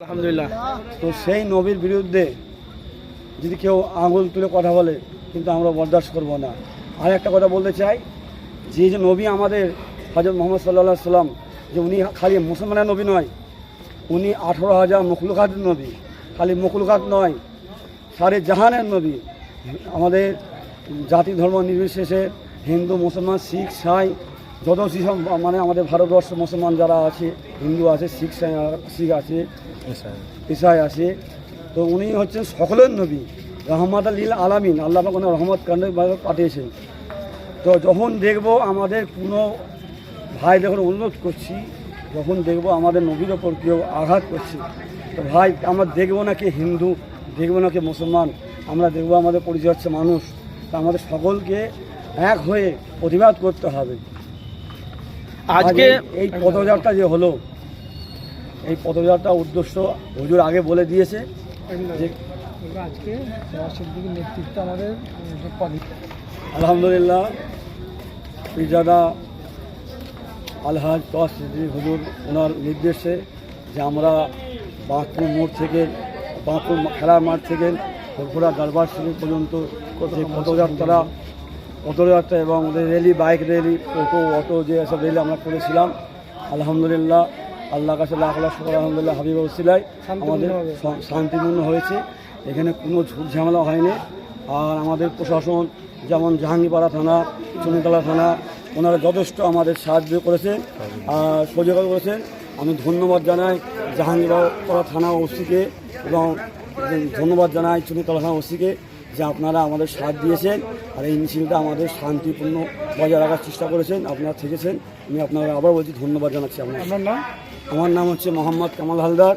আলহামদুলিল্লাহ। তো সেই নবীর বিরুদ্ধে যদি কেউ আঙুল তুলে কথা বলে, কিন্তু আমরা বরদাস্ত করব না। আর একটা কথা বলতে চাই, যে যে নবী আমাদের হজরত মোহাম্মদ সাল্লাহ সাল্লাম যে উনি খালি মুসলমানের নবী নয়, উনি আঠেরো হাজার মখলুকাতের নবী। খালি মখলুকাত নয়, সারে জাহানের নবী। আমাদের জাতি ধর্ম নির্বিশেষে হিন্দু, মুসলমান, শিখ, সাই যত মানে আমাদের ভারতবর্ষ মুসলমান যারা আছে হিন্দু আছে শিখ শিখ আছে ইসাই আছে তো উনি হচ্ছেন সকলের নবী। রহমত আলীল আলামিন আল্লাহ কোনো রহমত কান্ড পাঠিয়েছেন। তো যখন দেখব আমাদের কোনো ভাই যখন অনুরোধ করছি যখন দেখব আমাদের নবীর ওপর কেউ আঘাত করছে তো ভাই আমরা দেখব না কে হিন্দু দেখব না কে মুসলমান আমরা দেখব আমাদের পরিচয় হচ্ছে মানুষ। তা আমাদের সকলকে এক হয়ে প্রতিবাদ করতে হবে। আজকে এই- এই পদযাত্রা যে হলো এই পদযাত্রা উদ্দেশ্য হুজুর আগে বলে দিয়েছে যে আজকে সিদ্দিকির নেতৃত্বে আমাদের আলহামদুলিল্লাহ পিজাদা আলহাজ হুজুর ওনার নির্দেশে যে আমরা বাঁকুড় মোড় থেকে বাঁকুড় খেলার মাঠ থেকে ফুরফুরা দরবার শরীফ পর্যন্ত যে পদযাত্রা পদযাত্রা এবং ওদের র্যালি বাইক র্যালি টোটো অটো যে সব র্যালি আমরা করেছিলাম আলহামদুলিল্লাহ আল্লাহ কাছে লাখ লাখ শুকর আলহামদুলিল্লাহ হাবিব ওসিলায় আমাদের শান্তিপূর্ণ হয়েছে। এখানে কোনো ঝামেলা হয়নি। আর আমাদের প্রশাসন যেমন জাহাঙ্গীরপাড়া থানা চুনিতলা থানা ওনারা যথেষ্ট আমাদের সাহায্য করেছেন আর সহযোগিতা করেছেন আমি ধন্যবাদ জানাই জাহাঙ্গীরপাড়া থানা ওসিকে এবং ধন্যবাদ জানাই চুনিতলা থানা ওসিকে। যে আপনারা আমাদের সাথ দিয়েছেন আর এই মিছিলটা আমাদের শান্তিপূর্ণ বজায় রাখার চেষ্টা করেছেন আপনারা থেকেছেন। আমি আপনারা আবার বলছি ধন্যবাদ জানাচ্ছি আপনার আপনার নাম? আমার নাম হচ্ছে মোহাম্মদ কামাল হালদার।